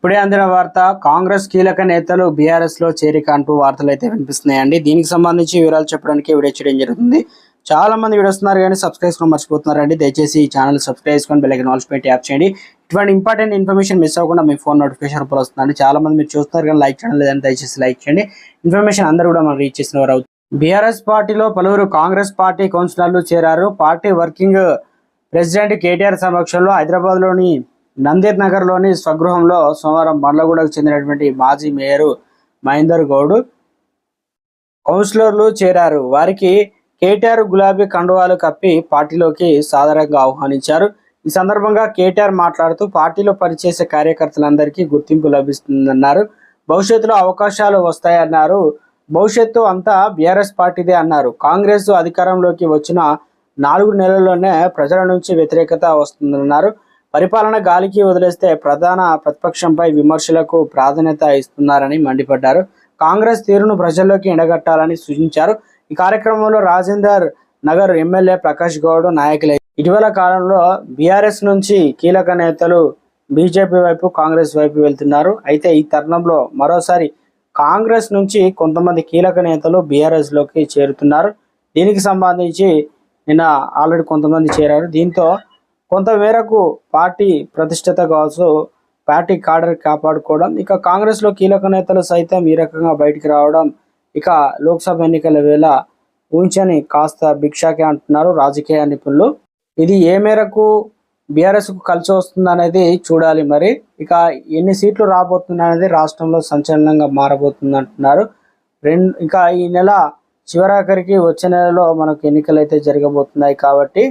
ఇప్పుడే అందిన వార్త కాంగ్రెస్ కీలక నేతలు బీఆర్ఎస్లో చేరిక అంటూ వార్తలు అయితే వినిపిస్తున్నాయండి. దీనికి సంబంధించి వివరాలు చెప్పడానికి వీడియో చేయడం జరుగుతుంది. చాలా మంది వీడియోస్తున్నారు కానీ సబ్స్క్రైబ్ చేసుకొని మర్చిపోతున్నారండి. దయచేసి ఈ ఛానల్ సబ్స్క్రైబ్ చేసుకొని బెల్ ఐకాన్ పెట్టి యాప్ చేయండి. ఇటువంటి ఇంపార్టెంట్ ఇన్ఫర్మేషన్ మిస్ అవ్వకుండా మీ ఫోన్ నోటిఫికేషన్ రూపంలో వస్తుందండి. చాలా మంది మీరు చూస్తున్నారు కానీ లైక్ చేయడం లేదని దయచేసి లైక్ చేయండి. ఇన్ఫర్మేషన్ అందరూ కూడా మనం రీచ్ చేసిన వారు బీఆర్ఎస్ పార్టీలో పలువురు కాంగ్రెస్ పార్టీ కౌన్సిలర్లు చేరారు. పార్టీ వర్కింగ్ ప్రెసిడెంట్ కేటీఆర్ సమక్షంలో హైదరాబాద్లోని నందీర్ నగర్లోని స్వగృహంలో సోమవారం బండ్లగూడకు చెందినటువంటి మాజీ మేయర్ మహేందర్ గౌడ్ కౌన్సిలర్లు చేరారు. వారికి కేటీఆర్ గులాబీ కండువాలు కప్పి పార్టీలోకి సాధారణంగా ఆహ్వానించారు. ఈ సందర్భంగా కేటీఆర్ మాట్లాడుతూ పార్టీలో పనిచేసే కార్యకర్తలందరికీ గుర్తింపు లభిస్తుందన్నారు. భవిష్యత్తులో అవకాశాలు వస్తాయన్నారు. భవిష్యత్తు అంతా బీఆర్ఎస్ పార్టీదే అన్నారు. కాంగ్రెస్ అధికారంలోకి వచ్చిన నాలుగు నెలల్లోనే ప్రజల నుంచి వ్యతిరేకత వస్తుందన్నారు. పరిపాలన గాలికి వదిలేస్తే ప్రధాన ప్రతిపక్షంపై విమర్శలకు ప్రాధాన్యత ఇస్తున్నారని మండిపడ్డారు. కాంగ్రెస్ తీరును ప్రజల్లోకి ఎండగట్టాలని సూచించారు. ఈ కార్యక్రమంలో రాజేందర్ నగర్ ఎమ్మెల్యే ప్రకాష్ గౌడ్ నాయకులే ఇటీవల కాలంలో బీఆర్ఎస్ నుంచి కీలక నేతలు బీజేపీ వైపు కాంగ్రెస్ వైపు వెళ్తున్నారు. అయితే ఈ తరుణంలో మరోసారి కాంగ్రెస్ నుంచి కొంతమంది కీలక నేతలు బీఆర్ఎస్లోకి చేరుతున్నారు. దీనికి సంబంధించి నిన్న ఆల్రెడీ కొంతమంది చేరారు. దీంతో కొంతమేరకు పార్టీ ప్రతిష్టత కావచ్చు పార్టీ కాడర్ కాపాడుకోవడం ఇక కాంగ్రెస్లో కీలక నేతలు సైతం ఈ రకంగా బయటికి రావడం ఇక లోక్సభ ఎన్నికల వేళ ఊంచని కాస్త భిక్షాకే అంటున్నారు రాజకీయ నిపుణులు. ఇది ఏ మేరకు బీఆర్ఎస్కు కలిసి వస్తుంది అనేది చూడాలి మరి. ఇక ఎన్ని సీట్లు రాబోతుంది అనేది రాష్ట్రంలో సంచలనంగా మారబోతుంది అంటున్నారు రెండు ఇంకా ఈ నెల చివరాఖరికి వచ్చే నెలలో మనకు ఎన్నికలు అయితే జరగబోతున్నాయి కాబట్టి